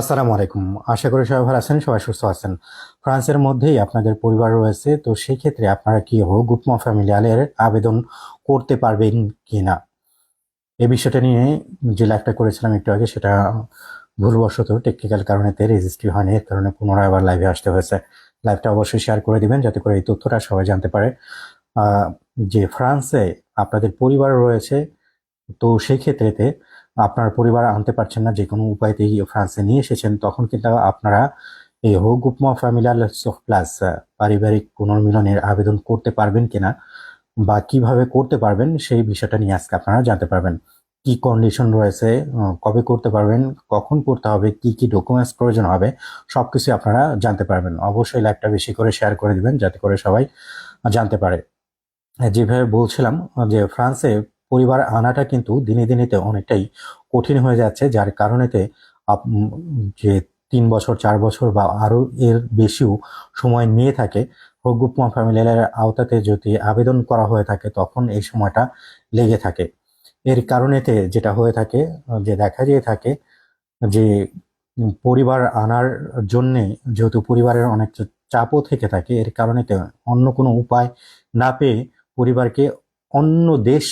আসসালামু আলাইকুম। আশা করি সবাই ভালো আছেন, সবাই সুস্থ আছেন। ফ্রান্সের মধ্যেই আপনাদের পরিবার রয়েছে, তো সেই ক্ষেত্রে আপনারা কি গুপমা ফ্যামিলিয়ালের আবেদন করতে পারবেন কি না এই বিষয়টা নিয়ে যে লাইভটা করেছিলাম একটু আগে, সেটা ভুলবশত টেকনিক্যাল কারণেতে রেজিস্ট্রি হয়নি, এর কারণে পুনরায় আবার লাইভে আসতে হয়েছে। লাইভটা অবশ্যই শেয়ার করে দিবেন, যাতে করে এই তথ্যটা সবাই জানতে পারে। যে ফ্রান্সে আপনাদের পরিবার রয়েছে, তো সেই ক্ষেত্রেতে আপনার পরিবার আনতে পারছেন না যে কোনো উপায়তেই ফ্রান্সে নিয়ে এসেছেন, তখন কিন্তু আপনারা এই হোক উপমা ফ্যামিলাল প্লাস পারিবারিক পুনর্মিলনের আবেদন করতে পারবেন কিনা বা কীভাবে করতে পারবেন সেই বিষয়টা নিয়ে আজকে আপনারা জানতে পারবেন। কি কন্ডিশন রয়েছে কবে করতে পারবেন, কখন করতে হবে, কি কি ডকুমেন্টস প্রয়োজন হবে, সবকিছু আপনারা জানতে পারবেন। অবশ্যই লাইভটা বেশি করে শেয়ার করে দিবেন, যাতে করে সবাই জানতে পারে। যেভাবে বলছিলাম যে ফ্রান্সে পরিবার আনাটা কিন্তু দিনে দিনেতে অনেকটাই কঠিন হয়ে যাচ্ছে, যার কারণেতে যে তিন বছর, চার বছর বা আরও এর বেশিও সময় নিয়ে থাকে প্রগুপমা ফ্যামিলিয়ার আওতাতে যদি আবেদন করা হয়ে থাকে, তখন এই সময়টা লেগে থাকে। এর কারণেতে যেটা হয়ে থাকে, যে দেখা যেয়ে থাকে যে পরিবার আনার জন্যে যেহেতু পরিবারের অনেক চাপও থেকে থাকে, এর কারণেতে অন্য কোনো উপায় না পেয়ে পরিবারকে অন্য দেশ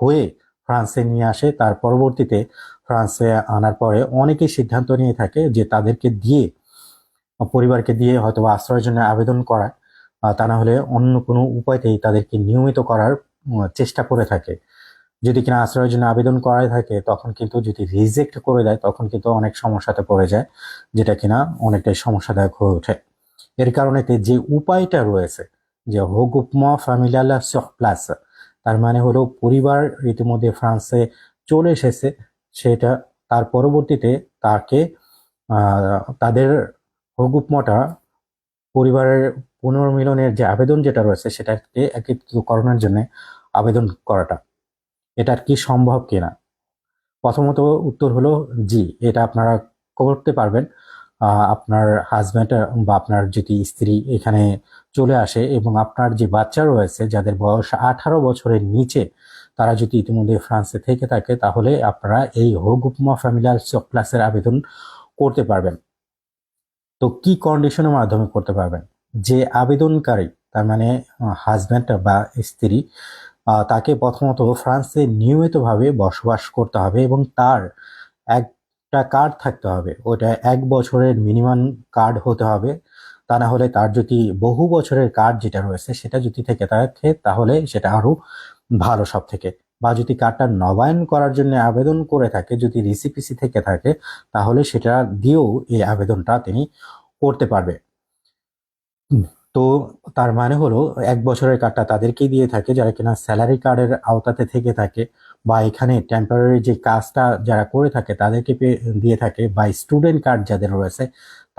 হয়ে ফ্রান্সে নিয়ে আসে। তার পরবর্তীতে ফ্রান্সে আনার পরে অনেকেই সিদ্ধান্ত নিয়ে থাকে যে তাদেরকে দিয়ে, পরিবারকে দিয়ে হয়তো আশ্রয়ের জন্য আবেদন করা তা না হলে অন্য কোনো উপায়তেই তাদেরকে নিয়মিত করার চেষ্টা করে থাকে। যদি কিনা আশ্রয়ের জন্য আবেদন করাই থাকে, তখন কিন্তু যদি রিজেক্ট করে দেয়, তখন কিন্তু অনেক সমস্যাতে পড়ে যায়, যেটা কিনা অনেকটাই সমস্যাদায়ক হয়ে ওঠে। এর কারণে যে উপায়টা রয়েছে, যে হোগুপমা ফ্যামিলিয়ালা প্লাস তার মানে হলো পরিবার রীতিমধ্যে ফ্রান্সে চলে এসেছে। সেটা তার পরবর্তীতে তাকে তাদের হোগুপমাটা পরিবারের পুনর্মিলনের যে আবেদন যেটা রয়েছে সেটাকে একত্রীকরণের জন্য আবেদন করাটা। এটা কি সম্ভব কিনা? প্রথমত উত্তর হলো জি, এটা আপনারা করতে পারবেন। আপনার হাজব্যান্ড বা আপনার যদি স্ত্রী এখানে চলে আসে এবং আপনার যে বাচ্চা রয়েছে, যাদের বয়স আঠারো বছরের নিচে, তারা যদি ইতিমধ্যে ফ্রান্সে থেকে থাকে, তাহলে আপনারা এই হোক উপমা ফ্যামিলিয়ার প্লাসের আবেদন করতে পারবেন। তো কি কন্ডিশনের মাধ্যমে করতে পারবেন? যে আবেদনকারী, তার মানে হাজব্যান্ড বা স্ত্রী তাকে প্রথমত ফ্রান্সে নিয়মিতভাবে বসবাস করতে হবে এবং তার একটা কার্ড থাকতে হবে। ওটা এক বছরের মিনিমাম কার্ড হতে হবে। তা না হলে তার যদি বহু বছরের কার্ড যেটা রয়েছে, সেটা যদি থেকে থাকে, তাহলে সেটা আরও ভালো সব থেকে বা যদি কার্ডটা নবায়ন করার জন্য আবেদন করে থাকে, যদি রিসিপিসি থেকে থাকে, তাহলে সেটা দিয়েও এই আবেদনটা তিনি করতে পারবে। তো তার মানে হলো, এক বছরের কার্ডটা তাদেরকেই দিয়ে থাকে, যারা কিনা স্যালারি কার্ডের আওতাতে থেকে থাকে, বা এখানে টেম্পোরারি যে কাজটা যারা করে থাকে তাদেরকে দিয়ে থাকে, বা স্টুডেন্ট কার্ড যাদের রয়েছে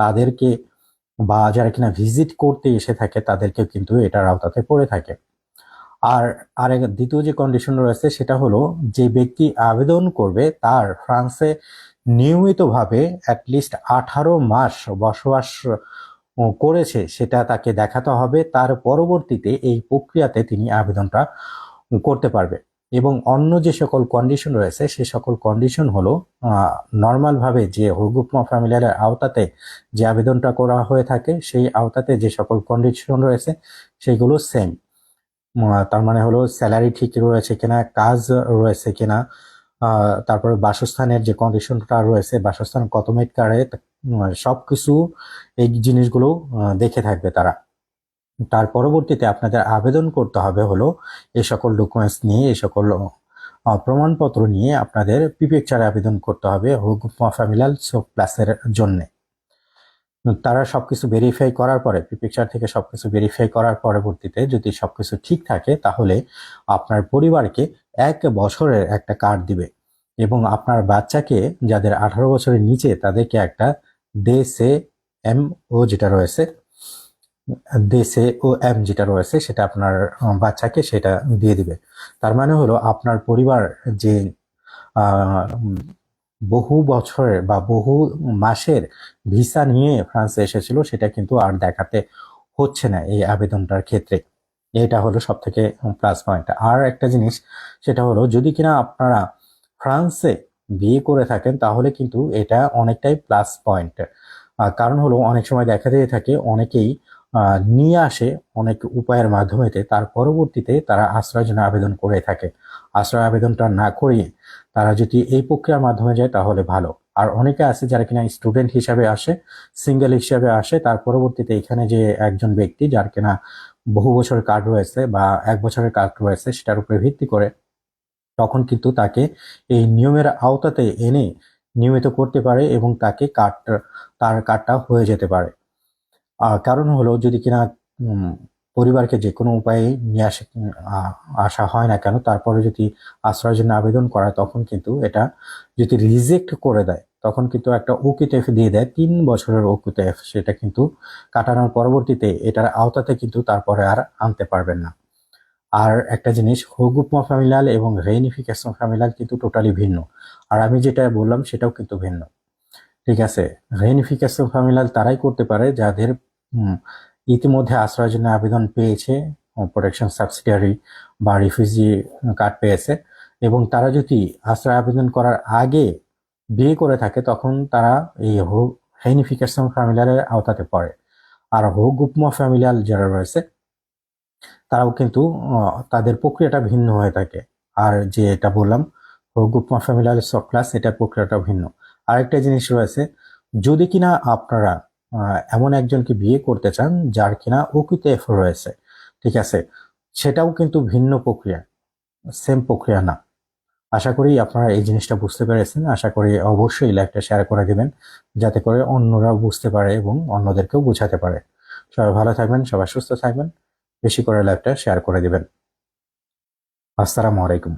তাদেরকে, বা যারা কিনা ভিজিট করতে এসে থাকে তাদেরকে কিন্তু এটার আওতাতে পড়ে থাকে। আর আরেক দ্বিতীয় যে কন্ডিশন রয়েছে সেটা হলো, যে ব্যক্তি আবেদন করবে তার ফ্রান্সে নিয়মিতভাবে অ্যাটলিস্ট আঠারো মাস বসবাস করেছে, সেটা তাকে দেখাতে হবে। তার পরবর্তীতে এই প্রক্রিয়াতে তিনি আবেদনটা করতে পারবে। এবং অন্য যে সকল কন্ডিশন রয়েছে, সে সকল কন্ডিশন হলো নর্মাল ভাবে যে হুগুপমা ফ্যামিলিয়ার আওতাতে যে আবেদনটা করা হয়ে থাকে, সেই আওতাতে যে সকল কন্ডিশন রয়েছে, সেগুলো সেম তার মানে হলো স্যালারি ঠিক রয়েছে কিনা, কাজ রয়েছে কিনা তারপরে বাসস্থানের যে কন্ডিশনটা রয়েছে, বাসস্থান কত মিনিট কারে সব কিছু এই জিনিসগুলো দেখে থাকবে তারা। তার পরবর্তীতে আপনাদের আবেদন করতে হবে হলো এই সকল ডকুমেন্টস নিয়ে, এই সকল প্রমাণপত্র নিয়ে আপনাদের পিপিএকচারে আবেদন করতে হবে হুকুমা ফ্যামিলাল প্লাসের জন্যে। তারা সব কিছু ভেরিফাই করার পরে পিপিকচার থেকে সব কিছু ভেরিফাই করার পরবর্তীতে যদি সব কিছু ঠিক থাকে, তাহলে আপনার পরিবারকে এক বছরের একটা কার্ড দিবে। এবং আপনার বাচ্চাকে যাদের আঠারো বছরের নিচে তাদেরকে একটা দেশে এম ও যেটা রয়েছে দেশে ও এম যেটা রয়েছে, সেটা আপনার বাচ্চাকে সেটা দিয়ে দিবে। তার মানে হলো আপনার পরিবার যে বহু বছরের বা বহু মাসের ভিসা নিয়ে ফ্রান্সে এসেছিল, সেটা কিন্তু আর দেখাতে হচ্ছে না এই আবেদনটার ক্ষেত্রে। এটা হলো সব থেকে প্লাস পয়েন্ট। আর একটা জিনিস, সেটা হলো যদি কিনা আপনারা ফ্রান্সে বিয়ে করে থাকেন, তাহলে কিন্তু এটা অনেকটাই প্লাস পয়েন্ট কারণ হলো অনেক সময় দেখা দিয়ে থাকে অনেকেই নিয়ে আসে অনেক উপায়ের মাধ্যমেতে, তার পরবর্তীতে তারা আশ্রয়ের জন্য আবেদন করে থাকে। আশ্রয় আবেদনটা না করিয়ে তারা যদি এই প্রক্রিয়ার মাধ্যমে যায় তাহলে ভালো। আর অনেকে আছে যারা কিনা স্টুডেন্ট হিসাবে আসে সিঙ্গেল হিসাবে আসে, তার পরবর্তীতে এখানে যে একজন ব্যক্তি যার কিনা বহু বছরের কার্ড রয়েছে বা এক বছরের কার্ড রয়েছে, সেটার উপরে ভিত্তি করে তখন কিন্তু তাকে এই নিয়মের আওতাতে এনে নিয়মিত করতে পারে এবং তাকে কার্ড তার কার্ডটা হয়ে যেতে পারে। কারণ হলো যদি কিনা পরিবারকে যে কোনো উপায়ে নিয়ে আসে আসা হয় না কেন, তারপরে যদি আশ্রয়ের জন্য আবেদন করা, তখন কিন্তু এটা যদি রিজেক্ট করে দেয়, তখন কিন্তু একটা ওকিটেফ দিয়ে দেয়, তিন বছরের ওকিটেফ সেটা কিন্তু কাটানোর পরবর্তীতে এটার আওতাতে কিন্তু তারপরে আর আনতে পারবেন না। আর একটা জিনিস হগুপমা ফ্যামিলাল এবং রেইনিফিকেশন ফ্যামিলাল কিন্তু টোটালি ভিন্ন। আর আমি যেটা বললাম সেটাও কিন্তু ভিন্ন। ঠিক আছে? রেইনিফিকেশন ফ্যামিলাল তারাই করতে পারে যাদের ইতিমধ্যে আশ্রয়ের জন্য আবেদন পেয়েছে প্রোটেকশন সাবসিডিয়ারি বা রিফিউজি কার্ড পেয়েছে। এবং তারা যদি আশ্রয় আবেদন করার আগে বিয়ে করে থাকে, তখন তারা এই রেইনিফিকেশন ফ্যামিলারের আওতাতে পড়ে। আর হোগুপমা ফ্যামিলিয়াল যারা রয়েছে তারাও কিন্তু তাদের প্রক্রিয়াটা ভিন্ন হয়ে থাকে। আর যে এটা বললাম গ্রুপ ফ্যামিলিয়াল সব ক্লাস এটার প্রক্রিয়াটা ভিন্ন। আরেকটা জিনিস রয়েছে, যদি কিনা আপনারা এমন একজনকে বিয়ে করতে চান, যার কিনা অকুত এফ রয়েছে, ঠিক আছে, সেটাও কিন্তু ভিন্ন প্রক্রিয়া সেম প্রক্রিয়া না। আশা করি আপনারা এই জিনিসটা বুঝতে পেরেছেন। আশা করি অবশ্যই লাইভটা শেয়ার করে দেবেন, যাতে করে অন্যরা বুঝতে পারে এবং অন্যদেরকেও বোঝাতে পারে। সবাই ভালো থাকবেন, সবাই সুস্থ থাকবেন। বেশি করে লাইভটা শেয়ার করে দেবেন। আসসালামু আলাইকুম।